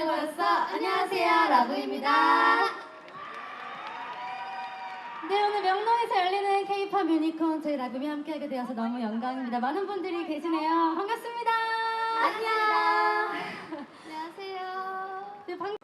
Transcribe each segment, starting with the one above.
만나버렸어. 안녕하세요, 라브입니다. 네, 오늘 명동에서 열리는 K-팝 유니콘 저희 라붐이 함께하게 되어서 너무 영광입니다. 많은 분들이 계시네요. 반갑습니다. 안녕. 안녕하세요. 네, 방...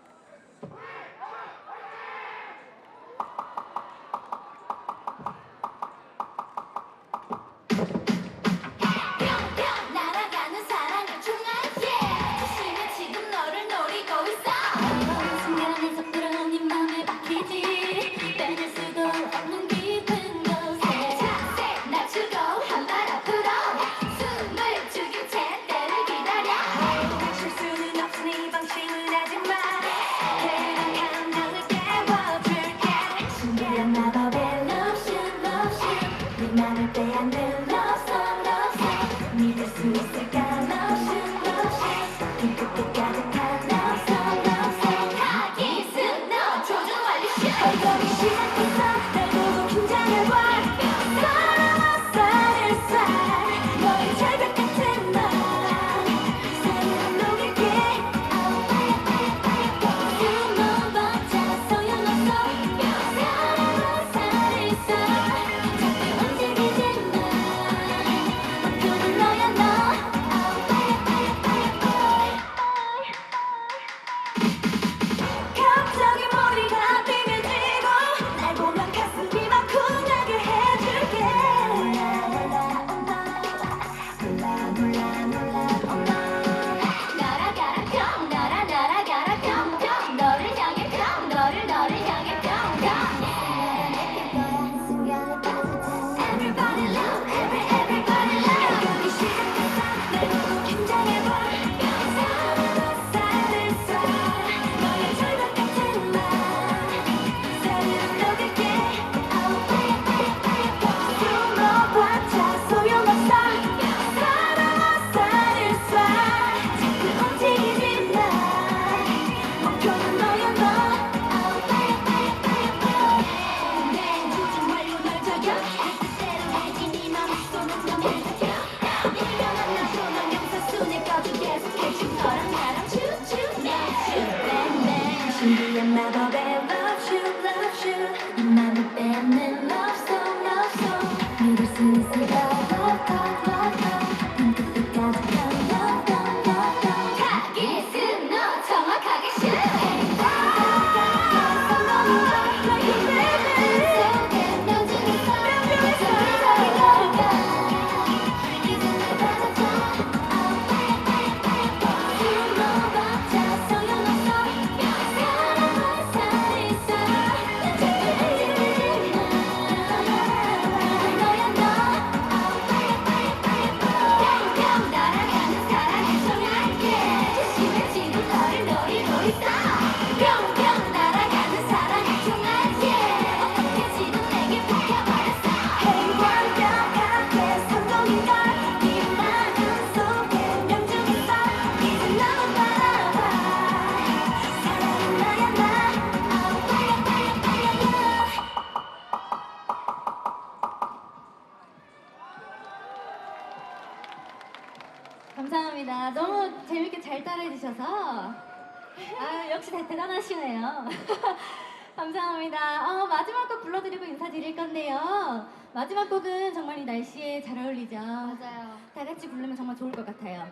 거예요. 감사합니다. 어, 마지막 곡 불러드리고 인사드릴 건데요. 마지막 곡은 정말 이 날씨에 잘 어울리죠. 맞아요. 다 같이 부르면 정말 좋을 것 같아요.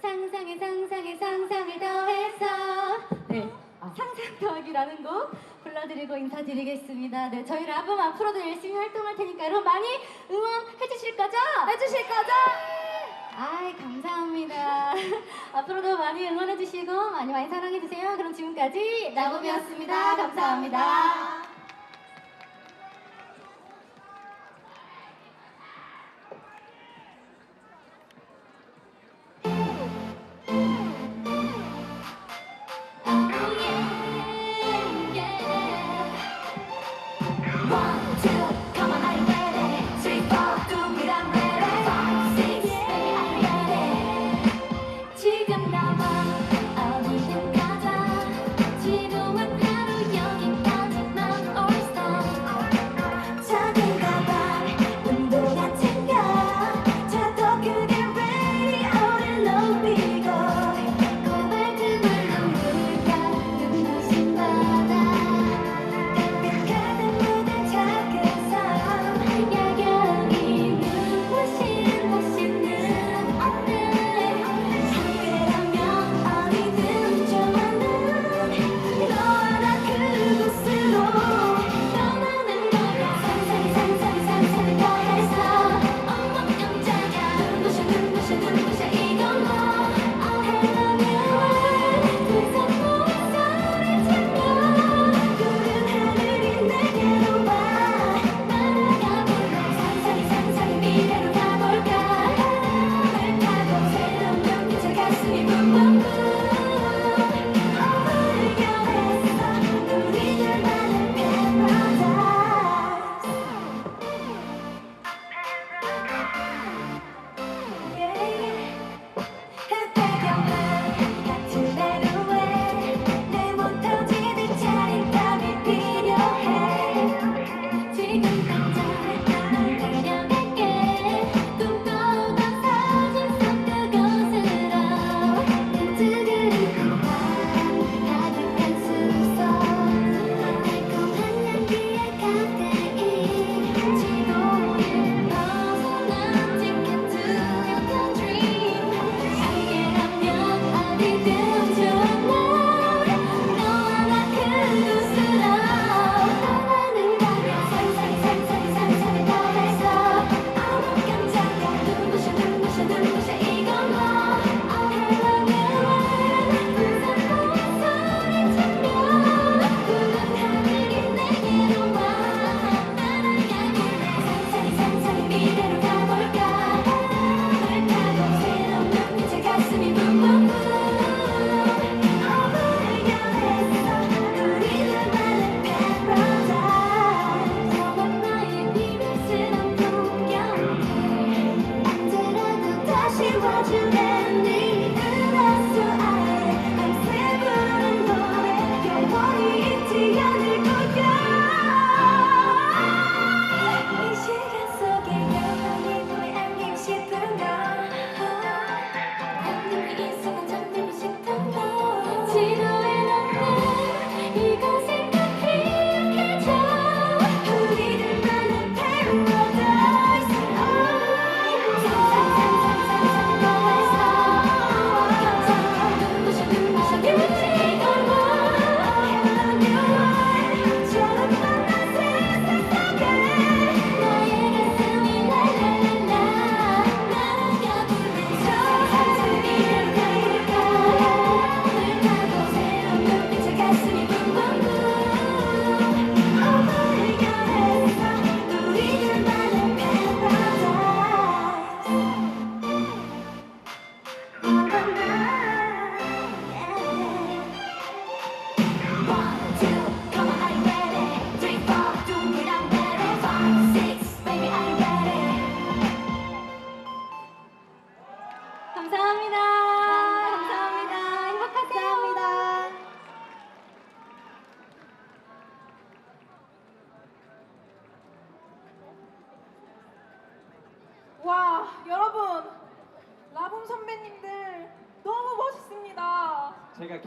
상상에 상상에 상상을 더해서 네 아. 상상 더하기라는 곡 불러드리고 인사드리겠습니다. 네 저희 라붐 앞으로도 열심히 활동할 테니까 여러분 많이 응원해 주실 거죠? 해주실 거죠? 아이 감사합니다. 앞으로도 많이 응원해주시고 많이 많이 사랑해주세요. 그럼 지금까지 나봄이었습니다. 감사합니다.